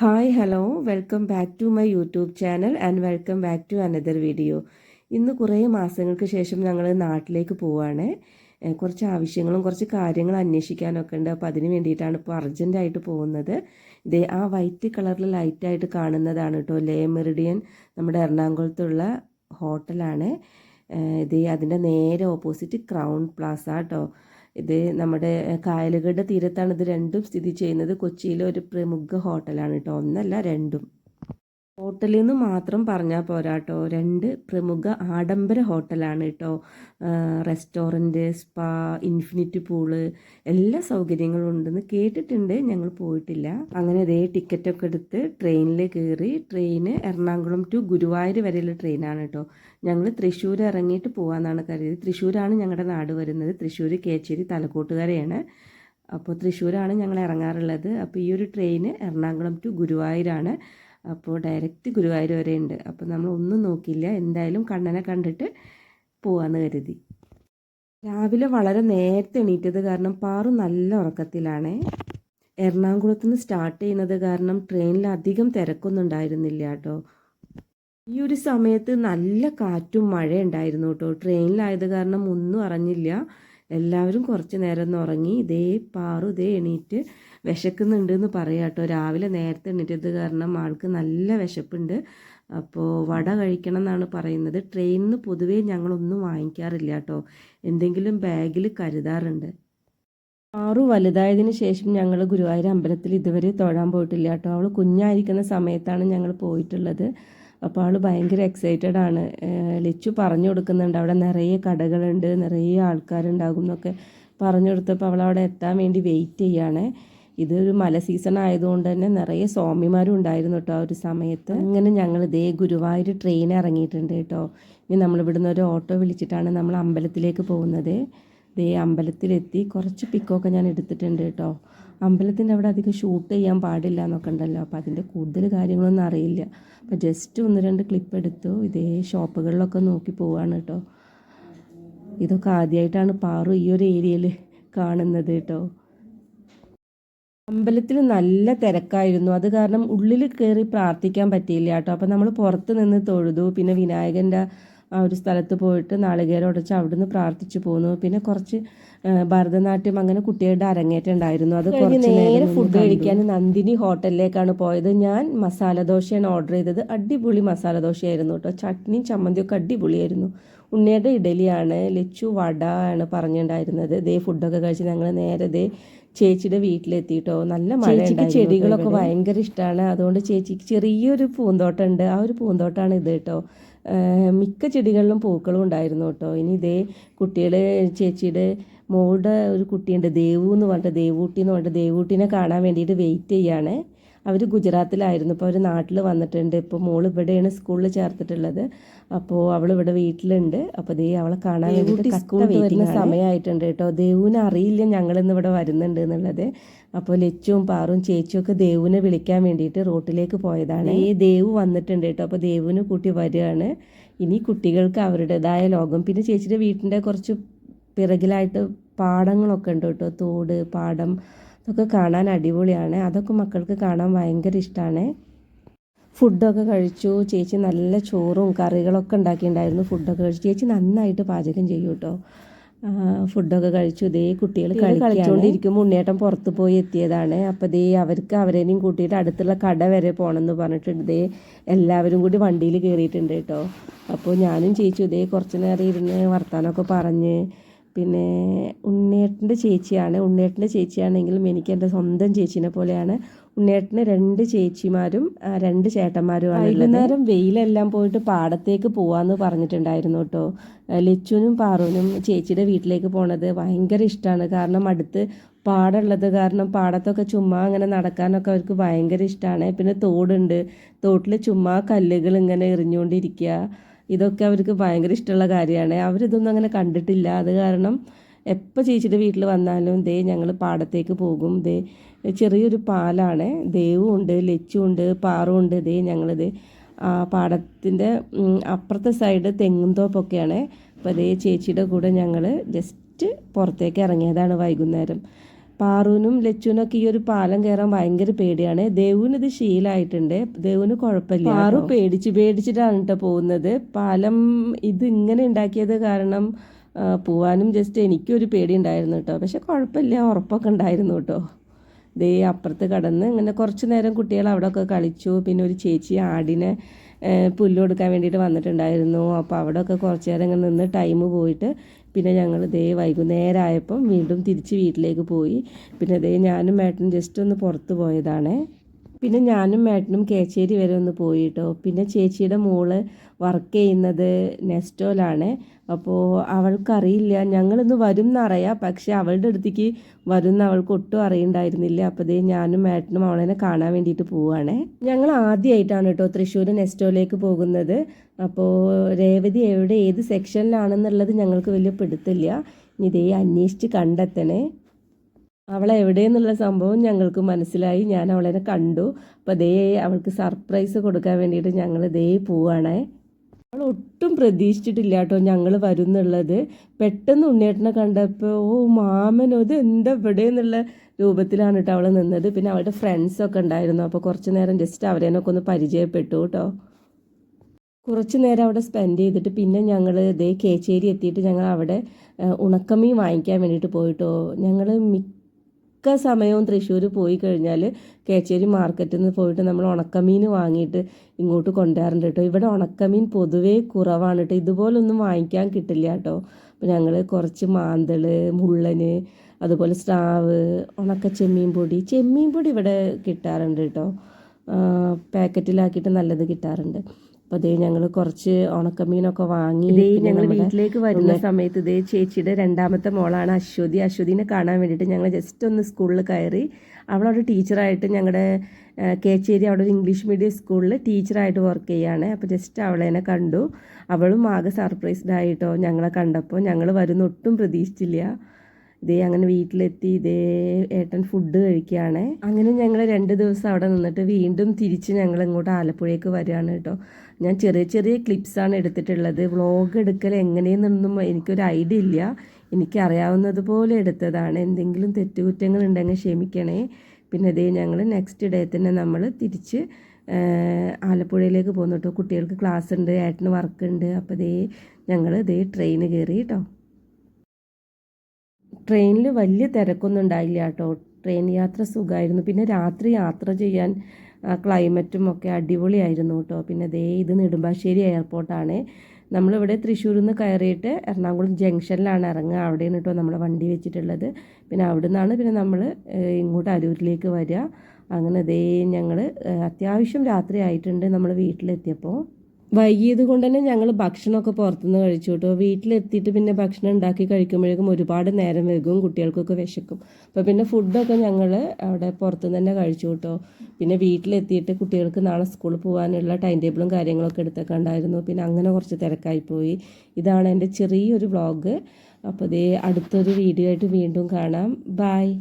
Hi hello welcome back to my YouTube channel and welcome back to another video ഇന്ന് കുറേ മാസങ്ങൾക്ക് ശേഷം ഞങ്ങൾ നാട്ടിലേക്ക് പോവുകയാണ് കുറച്ച് ആവശ്യങ്ങളും കുറച്ച് കാര്യങ്ങൾ അന്വേഷിക്കാനൊക്കെ ഉണ്ട്. അപ്പോൾ അതിന് വേണ്ടിയിട്ടാണ് ഇപ്പോൾ അർജന്റായിട്ട് പോകുന്നത്. ഇതേ ആ വൈറ്റ് കളറിൽ ലൈറ്റായിട്ട് കാണുന്നതാണ് കേട്ടോ. ലേ മെറിഡിയൻ നമ്മുടെ എറണാകുളത്തുള്ള ഹോട്ടലാണ്. ഇത് അതിന്റെ നേരെ ഓപ്പോസിറ്റ് ക്രൗൺ പ്ലാസ കേട്ടോ ഇത് നമ്മുടെ കായലുകളുടെ തീരത്താണ് ഇത് രണ്ടും സ്ഥിതി ചെയ്യുന്നത്. കൊച്ചിയിലെ ഒരു പ്രമുഖ ഹോട്ടലാണ് കേട്ടോ ഒന്നല്ല രണ്ടും. ഹോട്ടലിൽ നിന്ന് മാത്രം പറഞ്ഞാൽ പോരാട്ടോ. രണ്ട് പ്രമുഖ ആഡംബര ഹോട്ടലാണ് കേട്ടോ റെസ്റ്റോറന്റ് സ്പാ ഇൻഫിനിറ്റി പൂൾ എല്ലാ സൗകര്യങ്ങളും ഉണ്ടെന്ന് കേട്ടിട്ടുണ്ട്. ഞങ്ങൾ പോയിട്ടില്ല. അങ്ങനെ ഇതേ ടിക്കറ്റൊക്കെ എടുത്ത് ട്രെയിനിൽ കയറി ട്രെയിന് എറണാകുളം ടു ഗുരുവായൂർ വരെയുള്ള ട്രെയിനാണ് കേട്ടോ ഞങ്ങൾ തൃശ്ശൂർ ഇറങ്ങിയിട്ട് പോകാമെന്നാണ് കരുതിയത്. തൃശ്ശൂരാണ് ഞങ്ങളുടെ നാട് വരുന്നത്. തൃശ്ശൂർ കേച്ചേരി തലക്കോട്ടുകാരെയാണ്. അപ്പോൾ തൃശ്ശൂരാണ് ഞങ്ങൾ ഇറങ്ങാറുള്ളത് അപ്പോൾ ഈ ഒരു ട്രെയിന് എറണാകുളം ടു ഗുരുവായൂരാണ്. അപ്പോൾ ഡയറക്റ്റ് ഗുരുവായൂർ വരെ ഉണ്ട്. അപ്പോൾ നമ്മൾ ഒന്നും നോക്കിയില്ല. എന്തായാലും കണ്ണനെ കണ്ടിട്ട് പോവാന്ന് കരുതി. രാവിലെ വളരെ നേരത്തെ എണീറ്റത് കാരണം പാറു നല്ല ഉറക്കത്തിലാണ്. എറണാകുളത്ത് നിന്ന് സ്റ്റാർട്ട് ചെയ്യുന്നത് കാരണം ട്രെയിനിൽ അധികം തിരക്കൊന്നും ഉണ്ടായിരുന്നില്ല കേട്ടോ. ഈ ഒരു സമയത്ത് നല്ല കാറ്റും മഴ ഉണ്ടായിരുന്നു കേട്ടോ. ട്രെയിനിലായത് കാരണം ഒന്നും അറിഞ്ഞില്ല. എല്ലാവരും കുറച്ച് നേരം ഉറങ്ങി. ഇതേ പാറു ഇതേ എണീറ്റ് വിശക്കുന്നുണ്ട് എന്ന് പറയാം കേട്ടോ രാവിലെ നേരത്തെ എണ്ണിട്ടത് കാരണം ആൾക്ക് നല്ല വിശപ്പുണ്ട്. അപ്പോൾ വട കഴിക്കണം എന്നാണ് പറയുന്നത്. ട്രെയിനിൽ നിന്ന് പൊതുവേ ഞങ്ങളൊന്നും വാങ്ങിക്കാറില്ല കേട്ടോ എന്തെങ്കിലും ബാഗിൽ കരുതാറുണ്ട്. ആറു വലുതായതിനു ശേഷം ഞങ്ങൾ ഗുരുവായൂർ അമ്പലത്തിൽ ഇതുവരെ തൊഴാൻ പോയിട്ടില്ല കേട്ടോ അവൾ കുഞ്ഞായിരിക്കുന്ന സമയത്താണ് ഞങ്ങൾ പോയിട്ടുള്ളത്. അപ്പോൾ അവൾ ഭയങ്കര എക്സൈറ്റഡ് ആണ്. ലിച്ചു പറഞ്ഞു കൊടുക്കുന്നുണ്ട്. അവിടെ നിറയെ കടകളുണ്ട് നിറയെ ആൾക്കാരുണ്ടാകും എന്നൊക്കെ പറഞ്ഞു കൊടുത്തപ്പോൾ അവൾ അവിടെ എത്താൻ വേണ്ടി വെയിറ്റ് ചെയ്യാണ്. ഇതൊരു മല സീസൺ ആയതുകൊണ്ട് തന്നെ നിറയെ സ്വാമിമാരും ഉണ്ടായിരുന്നു കേട്ടോ ആ ഒരു സമയത്ത്. അങ്ങനെ ഞങ്ങൾ ഇതേ ഗുരുവായൂർ ട്രെയിൻ ഇറങ്ങിയിട്ടുണ്ട് കേട്ടോ ഇനി നമ്മൾ നിന്ന് ഒരു ഓട്ടോ വിളിച്ചിട്ടാണ് നമ്മൾ അമ്പലത്തിലേക്ക് പോകുന്നത്. ദേ അമ്പലത്തിലെത്തി കുറച്ച് പിക്കൊക്കെ ഞാൻ എടുത്തിട്ടുണ്ട് കേട്ടോ അമ്പലത്തിന്റെ അവിടെ അധികം ഷൂട്ട് ചെയ്യാൻ പാടില്ല എന്നൊക്കെ ഉണ്ടല്ലോ. അപ്പോൾ അതിന്റെ കൂടുതൽ കാര്യങ്ങളൊന്നും അറിയില്ല. അപ്പോൾ ജസ്റ്റ് ഒന്ന് രണ്ട് ക്ലിപ്പ് എടുത്തു. ഇതേ ഷോപ്പുകളിലൊക്കെ നോക്കി പോവാണ് കേട്ടോ ഇതൊക്കെ ആദ്യമായിട്ടാണ് പാറു ഈ ഒരു ഏരിയയിൽ കാണുന്നത് കേട്ടോ അമ്പലത്തിൽ നല്ല തിരക്കായിരുന്നു. അത് കാരണം ഉള്ളിൽ കയറി പ്രാർത്ഥിക്കാൻ പറ്റിയില്ല കേട്ടോ. അപ്പം നമ്മൾ പുറത്ത് നിന്ന് തൊഴുതു. പിന്നെ വിനായകന്റെ ആ ഒരു സ്ഥലത്ത് പോയിട്ട് നാളികേരം ഉടച്ച് അവിടുന്ന് പ്രാർത്ഥിച്ചു പോന്നു. പിന്നെ കുറച്ച് ഭരതനാട്യം അങ്ങനെ കുട്ടികളുടെ അരങ്ങേറ്റം ഉണ്ടായിരുന്നു. അത് കുറച്ച് നേരെ ഫുഡ് കഴിക്കാൻ നന്ദിനി ഹോട്ടലിലേക്കാണ് പോയത്. ഞാൻ മസാല ദോശയാണ് ഓർഡർ ചെയ്തത്. അടിപൊളി മസാല ദോശയായിരുന്നു കേട്ടോ. ചട്നിയും ചമ്മന്തിയൊക്കെ അടിപൊളിയായിരുന്നു. ഉണ്ണിയുടെ ഇഡലിയാണ് ലച്ചു വട ആണ് പറഞ്ഞിട്ടുണ്ടായിരുന്നത് ഇതേ ഫുഡൊക്കെ കഴിച്ച് ഞങ്ങൾ നേരെ ഇതേ ചേച്ചിയുടെ വീട്ടിലെത്തിയിട്ടോ നല്ല മഴ ചെടികളൊക്കെ ഭയങ്കര ഇഷ്ടമാണ് അതുകൊണ്ട് ചേച്ചിക്ക് ചെറിയൊരു പൂന്തോട്ടം ഉണ്ട് ആ ഒരു പൂന്തോട്ടമാണ് ഇത് കേട്ടോ. മിക്ക ചെടികളിലും പൂക്കളും ഉണ്ടായിരുന്നു കേട്ടോ. ഇനി ഇതേ കുട്ടികൾ ചേച്ചിയുടെ മോളുടെ ഒരു കുട്ടിയുണ്ട് ദേവു എന്ന് പറഞ്ഞിട്ട് ദേവൂട്ടി എന്ന് പറഞ്ഞിട്ട് ദേവൂട്ടിനെ കാണാൻ വേണ്ടിയിട്ട് വെയിറ്റ് ചെയ്യാണ്. അവർ ഗുജറാത്തിലായിരുന്നു. ഇപ്പോൾ അവർ നാട്ടിൽ വന്നിട്ടുണ്ട്. ഇപ്പോൾ മോൾ ഇവിടെയാണ് സ്കൂളിൽ ചേർത്തിട്ടുള്ളത്. അപ്പോൾ അവൾ ഇവിടെ വീട്ടിലുണ്ട്. അപ്പോൾ ദേ അവളെ കാണാൻ വേണ്ടിയിട്ട് സ്കൂളിൽ വരുന്ന സമയമായിട്ടുണ്ട് കേട്ടോ. ദേവുവിനെ അറിയില്ല ഞങ്ങളിന്ന് ഇവിടെ വരുന്നുണ്ട് എന്നുള്ളത്. അപ്പോൾ ലച്ചുവും പാറും ചേച്ചിയും ഒക്കെ ദേവുവിനെ വിളിക്കാൻ വേണ്ടിയിട്ട് റോട്ടിലേക്ക് പോയതാണ്. ഈ ദേവു വന്നിട്ടുണ്ട് കേട്ടോ. അപ്പോൾ ദേവുവിനെ കൂട്ടി വരികയാണ്. ഇനി കുട്ടികൾക്ക് അവരുടേതായ ലോകം. പിന്നെ ചേച്ചിയുടെ വീട്ടിന്റെ കുറച്ച് പിറകിലായിട്ട് പാടങ്ങളൊക്കെ ഉണ്ട് കേട്ടോ. തോട് പാടം ഒക്കെ കാണാൻ അടിപൊളിയാണ്. അതൊക്കെ മക്കൾക്ക് കാണാൻ ഭയങ്കര ഇഷ്ടമാണ് ഫുഡൊക്കെ കഴിച്ചു. ചേച്ചി നല്ല ചോറും കറികളൊക്കെ ഉണ്ടാക്കിയിട്ടുണ്ടായിരുന്നു ഫുഡൊക്കെ കഴിച്ചു. ചേച്ചി നന്നായിട്ട് പാചകം ചെയ്യും കേട്ടോ. ഫുഡൊക്കെ കഴിച്ചു. ഇതേ കുട്ടികൾ കളിച്ചുകൊണ്ടിരിക്കുമ്പോൾ ഉണ്ണിയേട്ടൻ പുറത്ത് പോയി എത്തിയതാണ്. അപ്പോൾ ഇതേ അവർക്ക് അവരേനെയും കൂട്ടിയിട്ട് അടുത്തുള്ള കട വരെ പോകണമെന്ന് പറഞ്ഞിട്ട് ഇതേ എല്ലാവരും കൂടി വണ്ടിയിൽ കയറിയിട്ടുണ്ട് കേട്ടോ. അപ്പോൾ ഞാനും ചേച്ചി ഇതേ കുറച്ച് നേരം ഇരുന്ന് വർത്താനമൊക്കെ പറഞ്ഞ് പിന്നെ ഉണ്ണേട്ടന്റെ ചേച്ചിയാണ്. ഉണ്ണേട്ടന്റെ ചേച്ചിയാണെങ്കിലും എനിക്ക് എന്റെ സ്വന്തം ചേച്ചീനെ പോലെയാണ്. ഉണ്ണേട്ടന് രണ്ട് ചേച്ചിമാരും രണ്ട് ചേട്ടന്മാരുമാണ് വൈകുന്നേരം വെയിലെല്ലാം പോയിട്ട് പാടത്തേക്ക് പോവാന്ന് പറഞ്ഞിട്ടുണ്ടായിരുന്നു കേട്ടോ. ലച്ചുനും പാറുവിനും ചേച്ചിയുടെ വീട്ടിലേക്ക് പോണത് ഭയങ്കര ഇഷ്ടമാണ് കാരണം അടുത്ത് പാടമുള്ളത് കാരണം പാടത്തൊക്കെ ചുമ്മാ അങ്ങനെ നടക്കാനൊക്കെ അവർക്ക് ഭയങ്കര ഇഷ്ടമാണ് പിന്നെ തോടുണ്ട്. തോട്ടിൽ ചുമ്മാ കല്ലുകൾ ഇങ്ങനെ എറിഞ്ഞുകൊണ്ടിരിക്കുക. ഇതൊക്കെ അവർക്ക് ഭയങ്കര ഇഷ്ടമുള്ള കാര്യമാണ്. അവരിതൊന്നും അങ്ങനെ കണ്ടിട്ടില്ല. അത് കാരണം എപ്പോൾ ചേച്ചിയുടെ വീട്ടിൽ വന്നാലും ദേ ഞങ്ങൾ പാടത്തേക്ക് പോകും. ദേ ചെറിയൊരു പാലാണ്. ദേവും ഉണ്ട് ലച്ചും ഉണ്ട് പാറും ഉണ്ട്. ദേ ഞങ്ങളിത് ആ പാടത്തിന്റെ അപ്പുറത്തെ സൈഡ് തെങ്ങും തോപ്പൊക്കെയാണ്. അപ്പോൾ ദേ ചേച്ചിയുടെ കൂടെ ഞങ്ങൾ ജസ്റ്റ് പുറത്തേക്ക് ഇറങ്ങിയതാണ് വൈകുന്നേരം. പാറുവിനും ലച്ചുവിനൊക്കെ ഈ ഒരു പാലം കയറാൻ ഭയങ്കര പേടിയാണ്. ദേവുവിന് ഇത് ശീലായിട്ടുണ്ട്. ദേവുവിന് കുഴപ്പമില്ല പാറു പേടിച്ച് പേടിച്ചിട്ടാണ് കേട്ടോ പോകുന്നത്. പാലം ഇത് ഇങ്ങനെ ഉണ്ടാക്കിയത് കാരണം പോവാനും ജസ്റ്റ് എനിക്കൊരു പേടി ഉണ്ടായിരുന്നു കേട്ടോ പക്ഷെ കുഴപ്പമില്ല ഉറപ്പൊക്കെ ഉണ്ടായിരുന്നു കേട്ടോ ദേ അപ്പുറത്ത് കടന്ന് ഇങ്ങനെ കുറച്ച് നേരം കുട്ടികൾ അവിടെ ഒക്കെ കളിച്ചു. പിന്നെ ഒരു ചേച്ചി ആടിനെ പുല്ല് കൊടുക്കാൻ വേണ്ടിയിട്ട് വന്നിട്ടുണ്ടായിരുന്നു. അപ്പോൾ അവിടെയൊക്കെ കുറച്ച് നേരം ഇങ്ങനെ നിന്ന് ടൈം പോയിട്ട് പിന്നെ ഞങ്ങൾ ദേ വൈകുന്നേരം ആയപ്പം വീണ്ടും തിരിച്ച് വീട്ടിലേക്ക് പോയി. പിന്നെ ദേ ഞാനും മേട്ടനും ജസ്റ്റ് ഒന്ന് പുറത്ത് പോയതാണേ. പിന്നെ ഞാനും മേട്ടനും കേച്ചേരി വരെ ഒന്ന് പോയിട്ടോ. പിന്നെ ചേച്ചിയുടെ മോൾ വർക്ക് ചെയ്യുന്നത് നെസ്റ്റോലാണ്. അപ്പോൾ അവൾക്കറിയില്ല. ഞങ്ങളിന്ന് വരും എന്നറിയാം പക്ഷെ അവളുടെ അടുത്തേക്ക് വരും എന്ന് അവൾക്ക് ഒട്ടും അറിയണ്ടായിരുന്നില്ല. അപ്പോൾ ദേ ഞാനും മേട്ടനും അവളെ കാണാൻ വേണ്ടിയിട്ട് പോവുകയാണേ ഞങ്ങൾ ആദ്യമായിട്ടാണ് കേട്ടോ തൃശ്ശൂർ നെസ്റ്റോലേക്ക് പോകുന്നത്. അപ്പോൾ രേവതി എവിടെ ഏത് സെക്ഷനിലാണെന്നുള്ളത് ഞങ്ങൾക്ക് വലിയ പിടുത്തില്ല. ഇനി ഇതേ അന്വേഷിച്ച് കണ്ടെത്തണേ. അവളെ എവിടെയെന്നുള്ള സംഭവം ഞങ്ങൾക്ക് മനസ്സിലായി. ഞാൻ അവളെ കണ്ടു. അപ്പോൾ ദേ അവൾക്ക് സർപ്രൈസ് കൊടുക്കാൻ വേണ്ടിയിട്ട് ഞങ്ങൾ ദേ പോവാണേ. അവൾ ഒട്ടും പ്രതീക്ഷിച്ചിട്ടില്ല കേട്ടോ ഞങ്ങൾ വരുന്നുള്ളത്. പെട്ടെന്ന് ഉണ്ണിയേട്ടനെ കണ്ടപ്പോൾ ഓ മാമനോ ഇത് എന്താ ഇവിടെ? എന്നുള്ള രൂപത്തിലാണ് കേട്ടോ അവൾ നിന്നത്. പിന്നെ അവളുടെ ഫ്രണ്ട്സൊക്കെ ഉണ്ടായിരുന്നു. അപ്പോൾ കുറച്ച് നേരം ജസ്റ്റ് അവരേനൊക്കെ ഒന്ന് പരിചയപ്പെട്ടു കേട്ടോ. കുറച്ച് നേരം അവിടെ സ്പെൻഡ് ചെയ്തിട്ട് പിന്നെ ഞങ്ങൾ ഇതേ കേച്ചേരി എത്തിയിട്ട് ഞങ്ങൾ അവിടെ ഉണക്കമീൻ വാങ്ങിക്കാൻ വേണ്ടിയിട്ട് പോയിട്ടോ. ഞങ്ങൾ മിക്ക സമയവും തൃശ്ശൂർ പോയി കഴിഞ്ഞാൽ കേച്ചേരി മാർക്കറ്റിൽ നിന്ന് പോയിട്ട് നമ്മൾ ഉണക്കമീൻ വാങ്ങിയിട്ട് ഇങ്ങോട്ട് കൊണ്ടുവരാറുണ്ട് കേട്ടോ. ഇവിടെ ഉണക്കമീൻ പൊതുവേ കുറവാണ് കേട്ടോ. ഇതുപോലൊന്നും വാങ്ങിക്കാൻ കിട്ടില്ല കേട്ടോ. അപ്പോൾ ഞങ്ങൾ കുറച്ച് മാന്തൾ മുള്ളന് അതുപോലെ സ്രാവ് ഉണക്ക ചെമ്മീൻ പൊടി. ചെമ്മീൻ പൊടി ഇവിടെ കിട്ടാറുണ്ട് കേട്ടോ. പാക്കറ്റിലാക്കിയിട്ട് നല്ലത് കിട്ടാറുണ്ട്. അപ്പോൾ അതേ ഞങ്ങൾ കുറച്ച് ഉണക്കമീനൊക്കെ വാങ്ങി ഞങ്ങൾ വീട്ടിലേക്ക് വരുന്ന സമയത്ത് ഇതേ ചേച്ചിയുടെ രണ്ടാമത്തെ മോളാണ് അശ്വതി. അശ്വതിനെ കാണാൻ വേണ്ടിയിട്ട് ഞങ്ങൾ ജസ്റ്റ് ഒന്ന് സ്കൂളിൽ കയറി അവളവിടെ ടീച്ചറായിട്ട് ഞങ്ങളുടെ കേച്ചേരി അവിടെ ഒരു ഇംഗ്ലീഷ് മീഡിയം സ്കൂളിൽ ടീച്ചറായിട്ട് വർക്ക് ചെയ്യാണ്. അപ്പോൾ ജസ്റ്റ് അവളെന്നെ കണ്ടു. അവളും ആകെ സർപ്രൈസ്ഡ് ആയിട്ടോ ഞങ്ങളെ കണ്ടപ്പോൾ ഞങ്ങൾ വരുന്ന ഒട്ടും പ്രതീക്ഷിച്ചില്ല. ഇതേ അങ്ങനെ വീട്ടിലെത്തി ഇതേ ഏട്ടൻ ഫുഡ് കഴിക്കുകയാണ്. അങ്ങനെ ഞങ്ങൾ രണ്ട് ദിവസം അവിടെ നിന്നിട്ട് വീണ്ടും തിരിച്ച് ഞങ്ങൾ ഇങ്ങോട്ട് ആലപ്പുഴയ്ക്ക് വരികയാണ് കേട്ടോ. ഞാൻ ചെറിയ ചെറിയ ക്ലിപ്സാണ് എടുത്തിട്ടുള്ളത്. വ്ളോഗ് എടുക്കൽ എങ്ങനെയെന്നൊന്നും എനിക്കൊരു ഐഡിയ ഇല്ല. എനിക്കറിയാവുന്നതുപോലെ എടുത്തതാണ്. എന്തെങ്കിലും തെറ്റുകുറ്റങ്ങൾ ഉണ്ടെങ്കിൽ ക്ഷമിക്കണേ. പിന്നെ ഇതേ ഞങ്ങൾ നെക്സ്റ്റ് ഡേ തന്നെ നമ്മൾ തിരിച്ച് ആലപ്പുഴയിലേക്ക് പോകുന്നു കേട്ടോ. കുട്ടികൾക്ക് ക്ലാസ് ഉണ്ട് ഏട്ടന് വർക്ക് ഉണ്ട്. അപ്പോൾ ഇതേ ഞങ്ങൾ ഇതേ ട്രെയിന് കയറി കേട്ടോ. ട്രെയിനിൽ വലിയ തിരക്കൊന്നും ഉണ്ടായില്ല കേട്ടോ. ട്രെയിൻ യാത്ര സുഖമായിരുന്നു പിന്നെ രാത്രി യാത്ര ചെയ്യാൻ ക്ലൈമറ്റും ഒക്കെ അടിപൊളിയായിരുന്നു കേട്ടോ. പിന്നെ ദേ ഇത് നെടുമ്പാശ്ശേരി എയർപോർട്ടാണ്. നമ്മളിവിടെ തൃശ്ശൂരിൽ നിന്ന് കയറിയിട്ട് എറണാകുളം ജംഗ്ഷനിലാണ് ഇറങ്ങുക അവിടെയാണ് കേട്ടോ നമ്മൾ വണ്ടി വെച്ചിട്ടുള്ളത്. പിന്നെ അവിടെ നിന്നാണ് പിന്നെ നമ്മൾ ഇങ്ങോട്ട് അരൂരിലേക്ക് വരിക. അങ്ങനെ ദേ ഞങ്ങൾ അത്യാവശ്യം രാത്രി ആയിട്ടുണ്ട് നമ്മൾ വീട്ടിലെത്തിയപ്പോൾ വൈകിയത് കൊണ്ട് തന്നെ ഞങ്ങൾ ഭക്ഷണമൊക്കെ പുറത്തുനിന്ന് കഴിച്ചു കേട്ടോ. വീട്ടിലെത്തിയിട്ട് പിന്നെ ഭക്ഷണം ഉണ്ടാക്കി കഴിക്കുമ്പോഴേക്കും ഒരുപാട് നേരം വൈകും കുട്ടികൾക്കൊക്കെ വിശക്കും. അപ്പോൾ പിന്നെ ഫുഡൊക്കെ ഞങ്ങൾ അവിടെ പുറത്തുനിന്ന് തന്നെ കഴിച്ചു കേട്ടോ. പിന്നെ വീട്ടിലെത്തിയിട്ട് കുട്ടികൾക്ക് നാളെ സ്കൂളിൽ പോകാനുള്ള ടൈം ടേബിളും കാര്യങ്ങളൊക്കെ എടുത്തൊക്കെ ഉണ്ടായിരുന്നു. പിന്നെ അങ്ങനെ കുറച്ച് തിരക്കായിപ്പോയി ഇതാണ് എന്റെ ചെറിയൊരു വ്ളോഗ് അപ്പോൾ ഇതേ അടുത്തൊരു വീഡിയോ ആയിട്ട് വീണ്ടും കാണാം. ബായ്